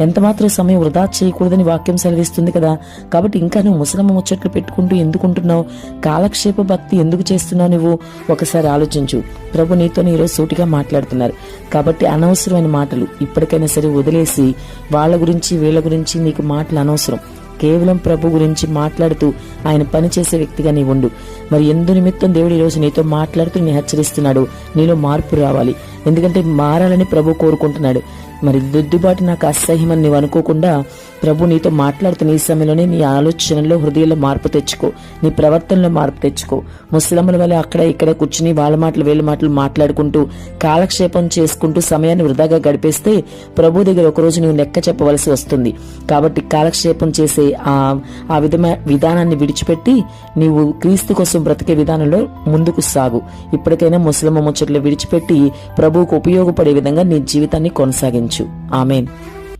ఎంత మాత్రం సమయం వృధా చేయకూడదని వాక్యం సెలవిస్తుంది కదా. కాబట్టి ఇంకా నువ్వు ముసలమ్మ ముచ్చట్లు పెట్టుకుంటూ ఎందుకుంటున్నావు? కాలక్షేప భక్తి ఎందుకు చేస్తున్నావు నువ్వు? ఒకసారి ఆలోచించు. ప్రభు నీతో ఈరోజు సూటిగా మాట్లాడుతున్నారు. కాబట్టి అనవసరమైన మాటలు ఇప్పటికైనా సరే వదిలేసి వాళ్ళ గురించి వీళ్ళ గురించి నీకు మాటలు అనవసరం. కేవలం ప్రభు గురించి మాట్లాడుతూ ఆయన పని చేసే వ్యక్తిగా నీ ఉండు. మరి ఎందు నిమిత్తం దేవుడు ఈరోజు రోజు నీతో మాట్లాడుతూ నీ హెచ్చరిస్తున్నాడు. నీలో మార్పు రావాలి. ఎందుకంటే మారాలని ప్రభు కోరుకుంటున్నాడు. మరి దిద్దుబాటు నాకు అసహ్యమని నీవు అనుకోకుండా ప్రభు నీతో మాట్లాడుతున్న ఈ సమయంలోనే నీ ఆలోచనలో హృదయంలో మార్పు తెచ్చుకో. నీ ప్రవర్తనలో మార్పు తెచ్చుకో. ముస్లింల వల్ల అక్కడ ఇక్కడ కూర్చుని వాళ్ళ మాటలు వీళ్ళ మాటలు మాట్లాడుకుంటూ కాలక్షేపం చేసుకుంటూ సమయాన్ని వృధాగా గడిపేస్తే ప్రభు దగ్గర ఒకరోజు నువ్వు లెక్క చెప్పవలసి వస్తుంది. కాబట్టి కాలక్షేపం చేసే ఆ ఆ విధమైన విధానాన్ని విడిచిపెట్టి నీవు క్రీస్తు కోసం బ్రతికే విధానంలో ముందుకు సాగు. ఇప్పటికైనా ముస్లిం ముచ్చట్లు విడిచిపెట్టి ప్రభువుకు ఉపయోగపడే విధంగా నీ జీవితాన్ని కొనసాగించు. ఆమెన్.